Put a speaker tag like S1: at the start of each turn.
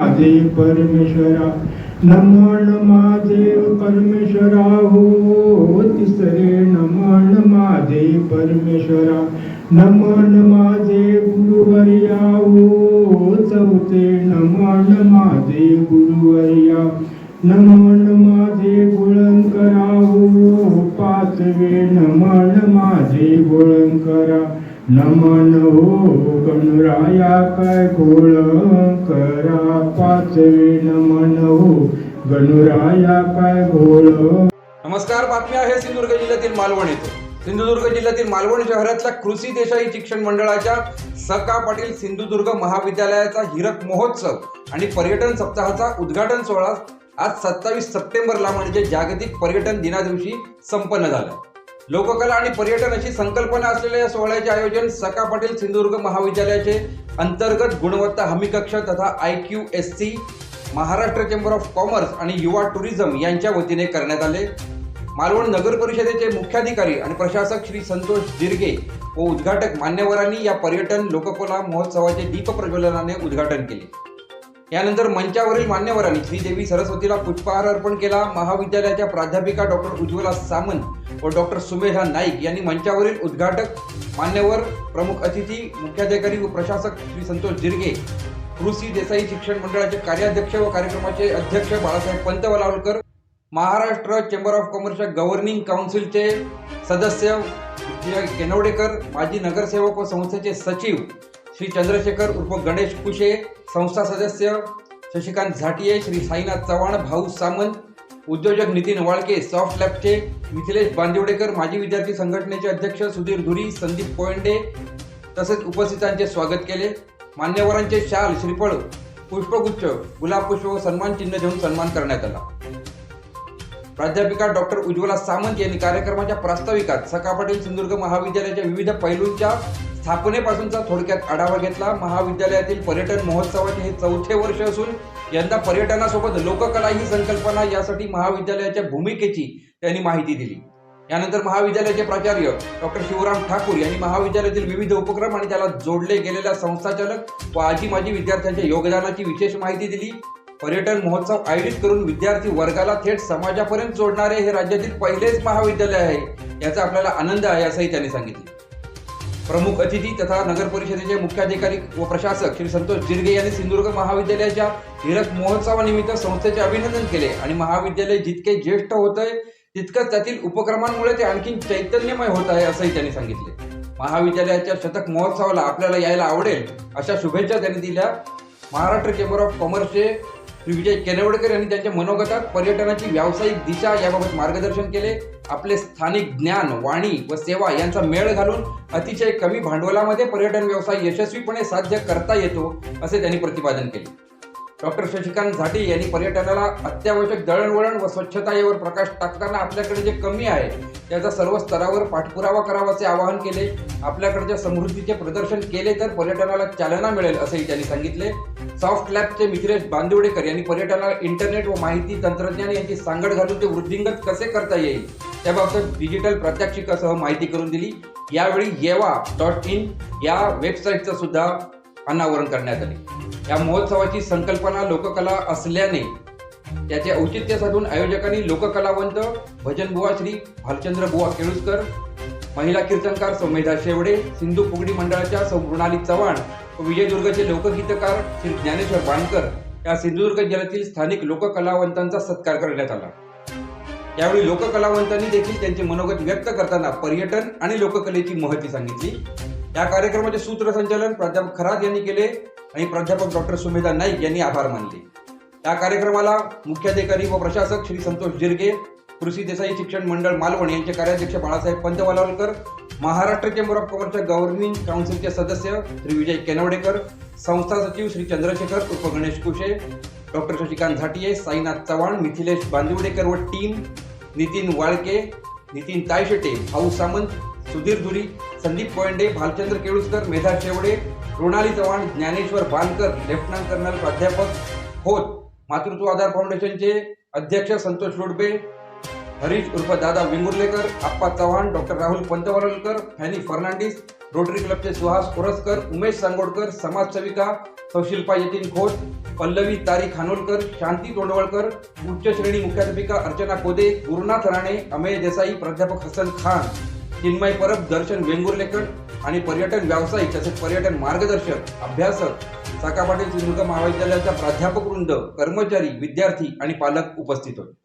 S1: महादेव परमेश्वरा नमन महादेव परमेश्वरा हो. तिसरे नमन महादेव परमेश्वरा नमन महादेव गुरुवर्या हो. चौथे नमन महादेव गुरुवर्या नमन माझे गुळंकरा हो. पाचवे नमन माझे गुळंकरा नमन हो गणराया काय गोळ करा पाचवे नमन हो गणराया काय गोळ
S2: नमस्कार बातमी आहे सिंधुदुर्ग जिल्ह्यातील मालवण येथे सिंधुदुर्ग जिल्ह्यातील मालवण शहरातल्या कृषी देसाई शिक्षण मंडळाच्या सका पाटील सिंधुदुर्ग महाविद्यालयाचा हिरक महोत्सव आणि पर्यटन सप्ताहाचा उद्घाटन सोहळा आज सत्तावीस सप्टेंबरला म्हणजे जागतिक पर्यटन दिनादिवशी संपन्न झाला. लोककला आणि पर्यटन अशी संकल्पना असलेल्या या सोहळ्याचे आयोजन सका पाटील सिंधुदुर्ग महाविद्यालयाचे अंतर्गत गुणवत्ता हमी कक्ष तथा I Q S C Maharashtra chamber of commerce आणि युवा टुरिझम यांच्या वतीने करण्यात आले. मालवण नगर परिषदेचे मुख्याधिकारी आणि प्रशासक श्री संतोष दिर्गे व उद्घाटक मान्यवरांनी या पर्यटन लोककला महोत्सवाचे दीप प्रज्वलनाने उद्घाटन केले. यानंतर मंचावरील मान्यवरांनी श्रीदेवी सरस्वतीला पुष्पहार अर्पण केला. महाविद्यालयाच्या प्राध्यापिका डॉक्टर उज्ज्वला सामंत व डॉक्टर सुमेधा नाईक यांनी मंचावरील उद्घाटक मान्यवर प्रमुख अतिथी मुख्याधिकारी व प्रशासक श्री संतोष दिर्गे कृषी देसाई शिक्षण मंडळाचे कार्याध्यक्ष व कार्यक्रमाचे अध्यक्ष बाळासाहेब पंतवलावलकर महाराष्ट्र चेंबर ऑफ कॉमर्सच्या गव्हर्निंग काउन्सिलचे सदस्य केनवडेकर माजी नगरसेवक व संस्थेचे सचिव श्री चंद्रशेखर उर्फ गणेश कुशे संस्था सदस्य शशिकांत झाटिये श्री साईनाथ चव्हाण भाऊ सामंत उद्योजक नितीन वाळके सॉफ्ट लॅबचे मिथिलेश बांदिवडेकर माजी विद्यार्थी संघटनेचे अध्यक्ष सुधीर धुरी संदीप कोयंडे तसेच उपस्थितांचे स्वागत केले. मान्यवरांचे शाल श्रीफळ पुष्पगुच्छ गुलाब पुष्प व सन्मान चिन्ह देऊन सन्मान करण्यात आला. प्राध्यापिका डॉक्टर उज्ज्वला सामंत यांनी कार्यक्रमाच्या प्रास्ताविकात सका पाटील सिंधुदुर्ग महाविद्यालयाच्या विविध पैलूंच्या स्थापनेपासूनचा थोडक्यात आढावा घेतला. महाविद्यालयातील पर्यटन महोत्सवाचे हे चौथे वर्ष असून यंदा पर्यटनासोबत लोककला ही संकल्पना यासाठी महाविद्यालयाच्या भूमिकेची त्यांनी माहिती दिली. यानंतर महाविद्यालयाचे प्राचार्य डॉक्टर शिवराम ठाकूर यांनी महाविद्यालयातील विविध उपक्रम आणि त्याला जोडले गेलेल्या संस्थाचालक व आजी माजी विद्यार्थ्यांच्या योगदानाची विशेष माहिती दिली. पर्यटन महोत्सव आयोजित करून विद्यार्थी वर्गाला थेट समाजापर्यंत जोडणारे हे राज्यातील पहिलेच महाविद्यालय आहे याचा आपल्याला आनंद आहे असंही त्यांनी सांगितले. प्रमुख अतिथी तथा नगर परिषदेचे मुख्याधिकारी व प्रशासक श्री संतोष जिरगे यांनी सिंधुदुर्ग महाविद्यालयाच्या हिरक महोत्सवानिमित्त संस्थेचे अभिनंदन केले आणि महाविद्यालय जितके ज्येष्ठ होत आहे तितकंच त्यातील उपक्रमांमुळे ते आणखी चैतन्यमय होत आहे असंही त्यांनी सांगितले. महाविद्यालयाच्या शतक महोत्सवाला आपल्याला यायला आवडेल अशा शुभेच्छा त्यांनी दिल्या. महाराष्ट्र चेंबर ऑफ कॉमर्सचे श्री विजय केनवडकर यांनी त्यांच्या मनोगतात पर्यटनाची व्यावसायिक दिशा याबाबत मार्गदर्शन केले. आपले स्थानिक ज्ञान वाणी व सेवा यांचा मेळ घालून अतिशय कमी भांडवलामध्ये पर्यटन व्यवसाय यशस्वीपणे साध्य करता येतो असे त्यांनी प्रतिपादन केले. डॉक्टर शशिकांत झाटे यांनी पर्यटनाला अत्यावश्यक दळणवळण व स्वच्छता यावर प्रकाश टाकताना आपल्याकडे जे कमी आहे त्याचा सर्व स्तरावर पाठपुरावा करावाचे आवाहन केले. आपल्याकडच्या समृद्धीचे प्रदर्शन केले तर पर्यटनाला चालना मिळेल असंही त्यांनी सांगितले. सॉफ्ट लॅबचे मिथिलेश बांदिवडेकर यांनी पर्यटनाला इंटरनेट व माहिती तंत्रज्ञान यांची सांगड घालून ते वृद्धिंगत कसे करता येईल त्याबाबत डिजिटल प्रात्यक्षिकासह माहिती करून दिली. यावेळी येवा डॉट इन या वेबसाईटचा सुद्धा अनावरण करण्यात आले. या महोत्सवाची संकल्पना लोककला असल्याने त्याचे औचित्य साधून आयोजकांनी लोककलावंत भजनबुवा श्री भालचंद्र बुवा केळुसकर महिला कीर्तनकार सौमेधा शेवडे सिंधू फुगडी मंडळाच्या सौ मृणाली चव्हाण व विजयदुर्गचे लोकगीतकार श्री ज्ञानेश्वर बाणकर या सिंधुदुर्ग जिल्ह्यातील स्थानिक लोककलावंतांचा सत्कार करण्यात आला. यावेळी लोककलावंतांनी देखील त्यांचे मनोगत व्यक्त करताना पर्यटन आणि लोककलेची महती सांगितली. या कार्यक्रमाचे सूत्रसंचालन प्राध्यापक खरात यांनी केले आणि प्राध्यापक डॉक्टर सुमेधा नाईक यांनी आभार मानले. या कार्यक्रमाला मुख्याधिकारी व प्रशासक श्री संतोष जिरगे कृषी देसाई शिक्षण मंडळ मालवण यांचे कार्याध्यक्ष बाळासाहेब पंत वालावलकर महाराष्ट्र चेंबर ऑफ कॉमर्सच्या गव्हर्निंग काउन्सिलचे सदस्य श्री विजय केनवडेकर संस्था सचिव श्री चंद्रशेखर उर्फ गणेश कुशे डॉक्टर शशिकांत झाटिये साईनाथ चव्हाण मिथिलेश बांदिवडेकर व team Nitin Walke Nitin Tayshete Bhau Samant Sudhir Dhuri Sandeep Koyande Bhalchandra Keluskar Medha Shevde Ronali Chavan Dnyaneshwar Bhankar lieutenant colonel प्राध्यापक होत. मातृत्व आधार फाउंडेशनचे अध्यक्ष संतोष लोडबे हरीश उर्फ दादा विंगुर्लेकर आप्पा चव्हाण डॉक्टर राहुल पंतवरलकर फॅनी फर्नांडिस रोटरी क्लबचे सुहास कोरसकर उमेश सांगोडकर समाजसेविका सौशिल्पा यतीन खोत पल्लवी तारी खानोलकर शांती तोंडवळकर उच्च श्रेणी मुख्याध्यापिका अर्चना कोदे गुरुनाथ राणे अमेय देसाई प्राध्यापक हसन खान. चिन्मय परब दर्शन वेंगुर्लेकर आणि पर्यटन व्यावसायिक तसेच पर्यटन मार्गदर्शक अभ्यासक साका पाटील सिंधुदुर्ग महाविद्यालयाचा प्राध्यापक वृंद कर्मचारी विद्यार्थी आणि पालक उपस्थित होते.